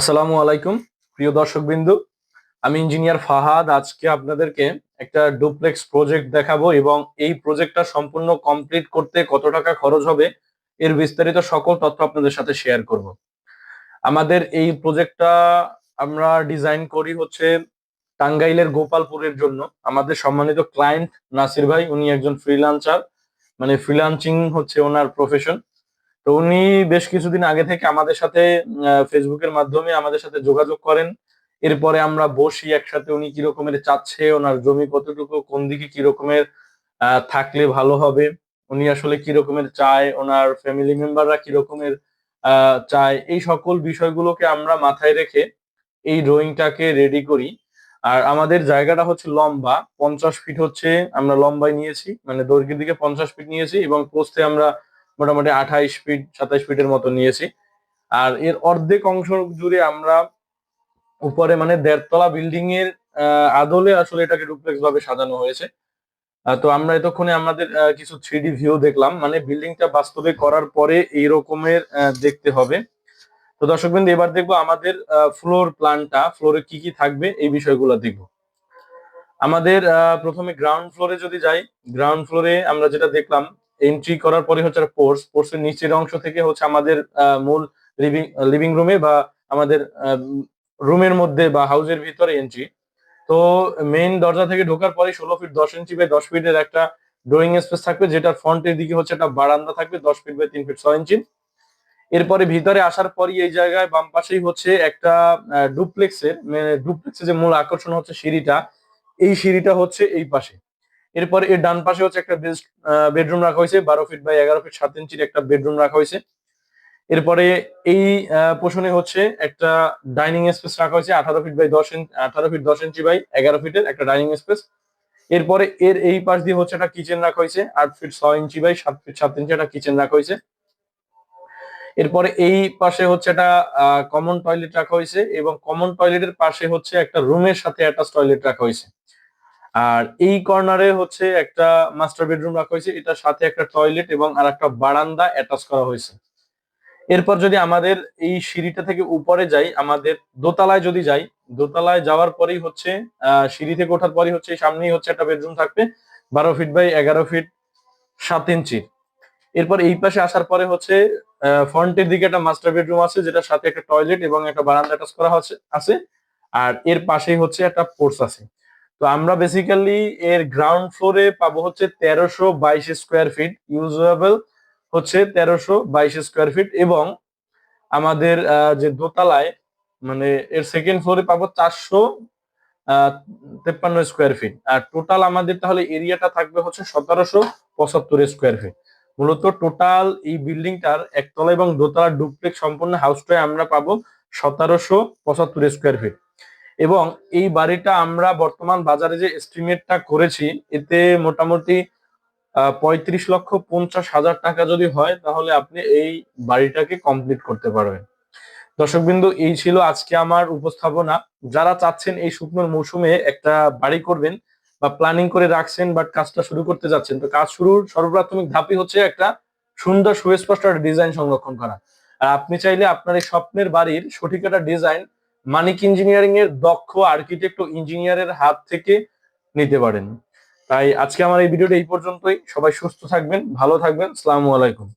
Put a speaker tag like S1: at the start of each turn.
S1: আসসালামু আলাইকুম, প্রিয় দর্শক বিন্দু আমি ইঞ্জিনিয়ার ফাহাদ, আজকে আপনাদেরকে একটা ডুপ্লেক্স প্রজেক্ট দেখাবো এবং এই প্রজেক্টটা সম্পূর্ণ কমপ্লিট করতে কত টাকা খরচ হবে এর বিস্তারিত সকল তথ্য আপনাদের সাথে শেয়ার করব। আমাদের এই প্রজেক্টটা আমরা ডিজাইন করি হচ্ছে টাঙ্গাইলের গোপালপুরের জন্য। আমাদের সম্মানিত ক্লায়েন্ট নাসির ভাই, উনি একজন ফ্রিলান্সার মানে ফ্রিলান্সিং হচ্ছে ওনার প্রফেশন তো উনি বেশ কিছুদিন আগে থেকে আমাদের সাথে ফেসবুকের মাধ্যমে আমাদের সাথে যোগাযোগ করেন। এরপরে আমরা বসি একসাথে উনি কি রকমের চাচ্ছে ওনার জমি কতটুকু কোন দিকে কি রকমের আহ, থাকলে ভালো হবে উনি আসলে কি রকমের চায় ওনার ফ্যামিলি মেম্বাররা কি রকমের আহ, চায় এই সকল বিষয়গুলোকে আমরা মাথায় রেখে এই ড্রয়িংটাকে রেডি করি। আর আমাদের জায়গাটা হচ্ছে লম্বা পঞ্চাশ ফিট হচ্ছে আমরা লম্বায় নিয়েছি মানে দৈর্ঘ্যের দিকে পঞ্চাশ ফিট নিয়েছি এবং পোস্টে আমরা মোটামুটি আঠাইশ ফিট সাতাইশ ফিটের মতো নিয়েছি। আর এর অর্ধেক অংশ জুড়ে আমরা উপরে মানে দেড়তলা বিল্ডিং এর আদলে আসলে এটাকে ডুপ্লেক্স ভাবে সাজানো হয়েছে। তো আমরা এতক্ষণে আমাদের কিছু থ্রি ভিউ দেখলাম। মানে বিল্ডিংটা বাস্তবে করার পরে এই রকমের দেখতে হবে। তো দর্শক বিন্দু, এবার দেখব আমাদের ফ্লোর প্ল্যানটা ফ্লোরে কি কি থাকবে এই বিষয়গুলো দেখব। আমাদের প্রথমে গ্রাউন্ড ফ্লোরে যদি যাই গ্রাউন্ড ফ্লোরে আমরা যেটা দেখলাম এন্ট্রি করার পরে হচ্ছে পোর্স পোর্সের নিচের অংশ থেকে হচ্ছে আমাদের মূল লিভিং লিভিং রুমে বা আমাদের রুমের মধ্যে বা হাউসের ভিতরে এন্ট্রি তো মেইন দরজা থেকে ঢোকার পরে ষোলো ফিট দশ ইঞ্চি বাই দশ ফিটের একটা ড্রয়িং স্পেস থাকবে, যেটার ফ্রন্টের দিকে হচ্ছে একটা বারান্দা থাকবে দশ ফিট বাই তিন ফিট ছয় ইঞ্চি এরপরে ভিতরে আসার পরই এই জায়গায় বাম পাশেই হচ্ছে একটা ডুপ্লেক্সের মানে ডুপ্লেক্সের যে মূল আকর্ষণ হচ্ছে সিঁড়িটা, এই সিঁড়িটা হচ্ছে এই পাশে। এরপরে এর ডান পাশে হচ্ছে একটা বেডরুম রাখা হয়েছে, বারো ফিট বাই এগারো ফিট সাত ইঞ্চির একটা বেডরুম রাখা হয়েছে। এরপরে এই পোষণে হচ্ছে একটা ডাইনিং স্পেস রাখা হয়েছে, আঠারো ফিট বাই দশ ইঞ্চ আঠারো ফিট দশ ইঞ্চি বাই এগারো ফিটের একটা ডাইনিং স্পেস। এরপরে এর এই পাশ দিয়ে হচ্ছে একটা কিচেন রাখা হয়েছে, আট ফিট ছয় ইঞ্চি বাই সাত ফিট সাত ইঞ্চি একটা কিচেন রাখা হয়েছে। এরপরে এই পাশে হচ্ছে একটা কমন টয়লেট রাখা হয়েছে এবং কমন টয়লেটের পাশে হচ্ছে একটা রুমের সাথে অ্যাটাচ টয়লেট রাখা হয়েছে। আর এই কর্নারে হচ্ছে একটা মাস্টার বেডরুম রাখা হয়েছে। এটার সাথে একটা টয়লেট এবং আর একটা বারান্দা অ্যাটাচ করা হয়েছে। এরপর যদি আমাদের এই সিঁড়িটা থেকে উপরে যাই, আমাদের দোতলায় যদি যাই, দোতলায় যাওয়ার পরেই হচ্ছে, আহ, সিঁড়ি থেকে ওঠার পরেই হচ্ছে সামনেই হচ্ছে একটা বেডরুম থাকবে, বারো ফিট বাই এগারো ফিট সাত ইঞ্চির এরপর এই পাশে আসার পরে হচ্ছে, আহ ফ্রন্টের দিকে একটা মাস্টার বেডরুম আছে, যেটার সাথে একটা টয়লেট এবং একটা বারান্দা অ্যাটাচ করা আছে। আর এর পাশেই হচ্ছে একটা পোর্স আছে। তো আমরা বেসিক্যালি এর গ্রাউন্ড ফ্লোরে পাবো হচ্ছে তেরোশো বাইশ স্কোয়ার ফিট ইউজেবল হচ্ছে তেরোশো বাইশ স্কোয়ার ফিট এবং আমাদের যে দোতলায় মানে এর সেকেন্ড ফ্লোরে পাবো চারশো তেপ্পান্ন স্কোয়ার ফিট আর টোটাল আমাদের তাহলে এরিয়াটা থাকবে হচ্ছে সতেরোশো পঁচাত্তর স্কোয়ার ফিট মূলত টোটাল এই বিল্ডিংটার একতলা এবং দোতলা ডুপ্লেক্স সম্পূর্ণ হাউসটায় আমরা পাবো সতেরোশো পঁচাত্তর স্কোয়ার ফিট এবং এই বাড়িটা আমরা বর্তমান বাজারে যে এস্টিমেটটা করেছি, এতে মোটামুটি পঁয়ত্রিশ লক্ষ পঞ্চাশ হাজার টাকা যদি হয়, তাহলে আপনি এই বাড়িটাকে কমপ্লিট করতে পারবেন। দর্শকবিন্দু, এই ছিল আজকে আমার উপস্থাপনা। যারা চাচ্ছেন এই শুকনোর মৌসুমে একটা বাড়ি করবেন বা প্ল্যানিং করে রাখছেন বাট কাজটা শুরু করতে যাচ্ছেন, তো কাজ শুরুর সর্বপ্রাথমিক ধাপই হচ্ছে একটা সুন্দর সুস্পষ্ট একটা ডিজাইন সংরক্ষণ করা। আর আপনি চাইলে আপনার এই স্বপ্নের বাড়ির সঠিক একটা ডিজাইন মানিক ইঞ্জিনিয়ারিং এর দক্ষ আর্কিটেক্ট ও ইঞ্জিনিয়ারের হাত থেকে নিতে পারেন। তাই আজকে আমার এই ভিডিওটা এই পর্যন্তই। সবাই সুস্থ থাকবেন, ভালো থাকবেন। সালামু আলাইকুম।